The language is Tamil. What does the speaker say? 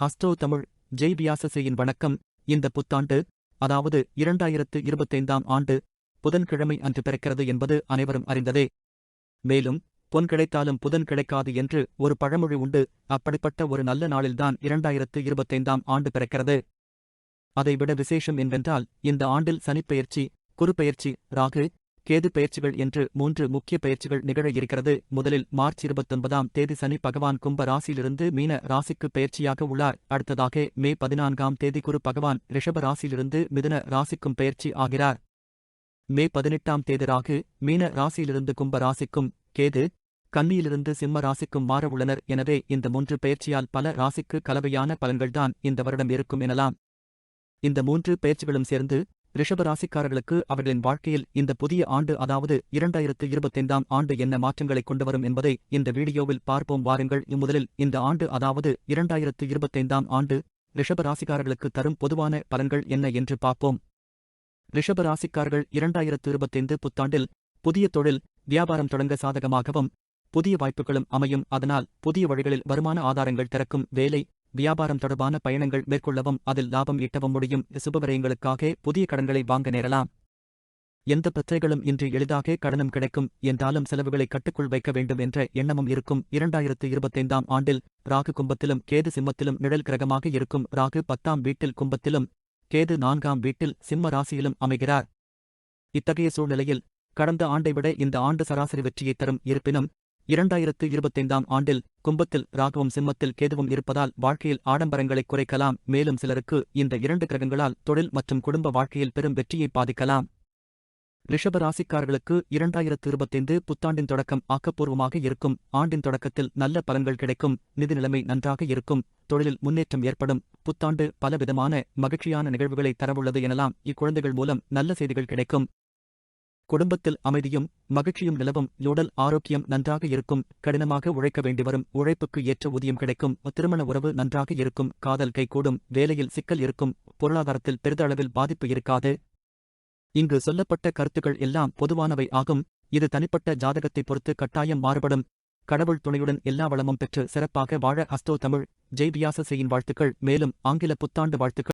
ஹஸ்டோ தமிழ் ஜெய் வியாசசேயின் வணக்கம். இந்த புத்தாண்டு அதாவது இரண்டாயிரத்து இருபத்தைந்தாம் ஆண்டு புதன்கிழமை அன்று பிறக்கிறது என்பது அனைவரும் அறிந்ததே. மேலும் பொன் கிடைத்தாலும் புதன் கிடைக்காது என்று ஒரு பழமொழி உண்டு. அப்படிப்பட்ட ஒரு நல்ல நாளில்தான் இரண்டாயிரத்து இருபத்தைந்தாம் ஆண்டு பிறக்கிறது. அதைவிட விசேஷம் என்னவென்றால் இந்த ஆண்டில் சனிப்பெயர்ச்சி குறுப்பெயர்ச்சி ராகு கேது பெயர்ச்சிகள் என்று மூன்று முக்கிய பெயர்ச்சிகள் நிகழ இருக்கிறது. முதலில் மார்ச் இருபத்தொன்பதாம் தேதி சனி பகவான் கும்ப ராசியிலிருந்து மீன ராசிக்கு பெயர்ச்சியாக உள்ளார். அடுத்ததாக மே பதினான்காம் தேதி குரு பகவான் ரிஷப ராசியிலிருந்து மிதுன ராசிக்கும் பெயர்ச்சி ஆகிறார். மே பதினெட்டாம் தேதி ராகு மீன ராசியிலிருந்து கும்ப ராசிக்கும் கேது கன்னியிலிருந்து சிம்ம ராசிக்கும் மாற உள்ளனர். எனவே இந்த மூன்று பெயர்ச்சியால் பல ராசிக்கு கலவையான பலன்கள்தான் இந்த வருடம் இருக்கும் எனலாம். இந்த மூன்று பெயர்ச்சிகளும் சேர்ந்து ரிஷப ராசிக்காரர்களுக்கு அவர்களின் வாழ்க்கையில் இந்த புதிய ஆண்டு அதாவது இரண்டாயிரத்து இருபத்தைந்தாம் ஆண்டு என்ன மாற்றங்களை கொண்டு வரும் என்பதை இந்த வீடியோவில் பார்ப்போம். வாருங்கள் இம்முதலில் இந்த ஆண்டு அதாவது இரண்டாயிரத்து இருபத்தைந்தாம் ஆண்டு ரிஷப ராசிக்காரர்களுக்கு தரும் பொதுவான பலன்கள் என்ன என்று பார்ப்போம். ரிஷபராசிக்காரர்கள் இரண்டாயிரத்து இருபத்தைந்து புத்தாண்டில் புதிய தொழில் வியாபாரம் தொடங்க சாதகமாகவும் புதிய வாய்ப்புகளும் அமையும். அதனால் புதிய வழிகளில் வருமான ஆதாரங்கள் திறக்கும் வேலை வியாபாரம் தொடர்பான பயணங்கள் மேற்கொள்ளவும் அதில் லாபம் ஈட்டவும் முடியும். சுபவிரயங்களுக்காக புதிய கடன்களை வாங்க நேரலாம். எந்த பிரச்சனைகளும் இன்றி எளிதாக கடனும் கிடைக்கும். என்றாலும் செலவுகளை கட்டுக்குள் வைக்க வேண்டும் என்ற எண்ணமும் இருக்கும். இரண்டாயிரத்து இருபத்தைந்தாம் ஆண்டில் ராகு கும்பத்திலும் கேது சிம்மத்திலும் நிழல் கிரகமாக இருக்கும். ராகு பத்தாம் வீட்டில் கும்பத்திலும் கேது நான்காம் வீட்டில் சிம்ம ராசியிலும் அமைகிறார். இத்தகைய சூழ்நிலையில் கடந்த ஆண்டை விட இந்த ஆண்டு சராசரி வெற்றியை தரும். இருப்பினும் இரண்டாயிரத்து இருபத்தைந்தாம் ஆண்டில் கும்பத்தில் ராகவும் சிம்மத்தில் கேதுவும் இருப்பதால் வாழ்க்கையில் ஆடம்பரங்களை குறைக்கலாம். மேலும் சிலருக்கு இந்த இரண்டு கிரகங்களால் தொழில் மற்றும் குடும்ப வாழ்க்கையில் பெரும் வெற்றியை பாதிக்கலாம். ரிஷப ராசிக்காரர்களுக்கு இரண்டாயிரத்து இருபத்தைந்து புத்தாண்டின் தொடக்கம் ஆக்கப்பூர்வமாக இருக்கும். ஆண்டின் தொடக்கத்தில் நல்ல பலன்கள் கிடைக்கும். நிதி நிலைமை நன்றாக இருக்கும். தொழிலில் முன்னேற்றம் ஏற்படும். புத்தாண்டு பலவிதமான மகிழ்ச்சியான நிகழ்வுகளை தரவுள்ளது எனலாம். இக்குழந்தைகள் மூலம் நல்ல செய்திகள் கிடைக்கும். குடும்பத்தில் அமைதியும் மகிழ்ச்சியும் நிலவும் உடல் ஆரோக்கியம் நன்றாக இருக்கும் கடினமாக உழைக்க வேண்டி வரும் உழைப்புக்கு ஏற்ற ஊதியம் கிடைக்கும் திருமண உறவு நன்றாக இருக்கும் காதல் கைகூடும் வேலையில் சிக்கல் இருக்கும் பொருளாதாரத்தில் பெரிதளவில் பாதிப்பு இருக்காது. இங்கு சொல்லப்பட்ட கருத்துக்கள் எல்லாம் பொதுவானவை ஆகும். இது தனிப்பட்ட ஜாதகத்தை பொறுத்து கட்டாயம் மாறுபடும். கடவுள் துணையுடன் எல்லா வளமும் பெற்று சிறப்பாக வாழ அஸ்தோ தமிழ் ஜெய் வாழ்த்துக்கள். மேலும் ஆங்கில புத்தாண்டு வாழ்த்துக்கள்.